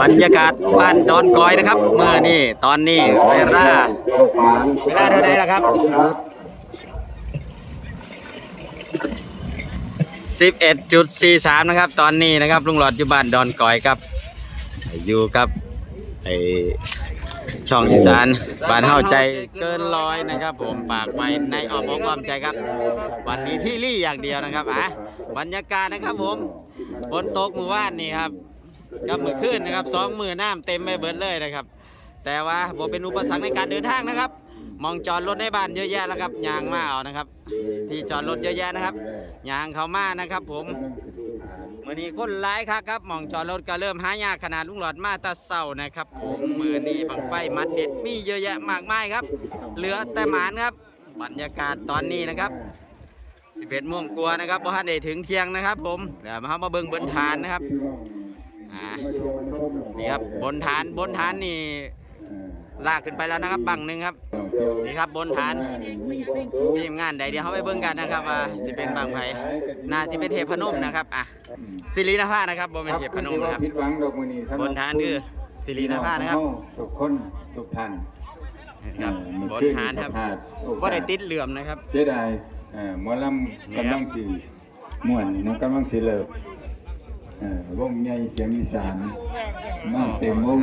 บรรยากาศบ้านดอนกอยนะครับเมื่อนี่ตอนนี้เวลาเวลาเท่าไหร่ล่ะครับ11.43นะครับ ตอนนี้นะครับลุงหลอดอยู่บ้านดอนกอยครับ อยู่กับไอ ช่องอีสานบ้านเฮาใจเกินร้อยนะครับผมฝากไว้ในอ้อมอกอ้อมใจครับ วันนี้ที่รี่อย่างเดียวนะครับอะบรรยากาศนะครับผมฝนตกเมื่อวานนี่ครับกับมือขึ้นนะครับสองมือน้ำเต็มไปเบิดเลยนะครับ แต่ว่าบ่เป็นอุปสรรคในการเดินทางนะครับ มองจอดรถในบ้านเยอะแยะแล้วครับยางมาเอานะครับ ที่จอดรถเยอะแยะนะครับยางเขามานะครับ ผม มือนี้คนร้ายครับครับมองจอดรถก็เริ่มหายากขนาดลุงหลอดมาตาเศร้านะครับผมมือนี้บังไฟมัดเด็ดมีเยอะแยะมากมายครับ เหลือแต่หมานครับบรรยากาศตอนนี้นะครับ11โมงกลัวนะครับบ่ทันได้ถึงเที่ยงนะครับ ผมเดี๋ยวมาเข้ามาเบิ่งบนฐานนะครับนี่ครับบนฐานบนฐานนี่ลากขึ้นไปแล้วนะครับบังหนึ่งครับ นี่ครับบนฐานทีมงานใดเดี๋ยวเขาไปเบิ่งกันนะครับว่าสิเป็นบังไผน่าสิเป็นเทพนมนะครับอะศิรินภานะครับบ่เป็นเทพนมนะครับผิดหวังดอกมือนี้บนฐานคือศิรินภานะครับทุกคนทุกท่านครับบนฐานครับบ่ได้ติดเหลื่อมนะครับเสียดายเอ่อหมอลำกำลังสีม่วนนะกำลังสีเลิกเอ่อวงใหญ่เสียงอีสานมาเต็มวง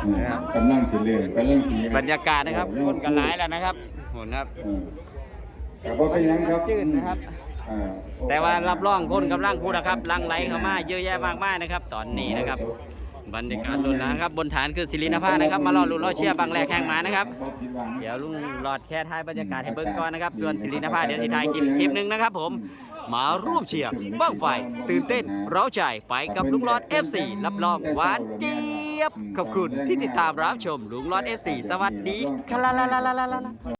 เอ่อกำลังสีเลิกกำลังสีบรรยากาศนะครับคนกันหลายแล้วนะครับโหนครับเออแต่ว่าเป็นหยังครับจืดนะครับเอ่อแต่ว่ารับรองคนกำลังพูดนะครับหลังไหลเข้ามาเยอะแยะมากมายนะครับ ตอนนี้นะครับ บรรยากาศลุนแล้วครับบนฐานคือศิรินภานะครับมารอลุ้นรอเชียร์บางแรกแข่งหมานะครับบ่ผิดหวังเดี๋ยวลุงหลอดแค่ท้ายบรรยากาศให้เบิ่งก่อนนะครับ ส่วนศิรินภาเดี๋ยวสิท้ายคลิปคลิปหนึ่งนะครับ ผมมาร่วมเชียร์บ้างไฟตื่นเต้นเร้าใจไปกับลุงหลอด FC รับรองหวานเจี๊ ยบ ขอบคุณที่ติดตามรับชมลุงหลอด FC สวัสดีครับ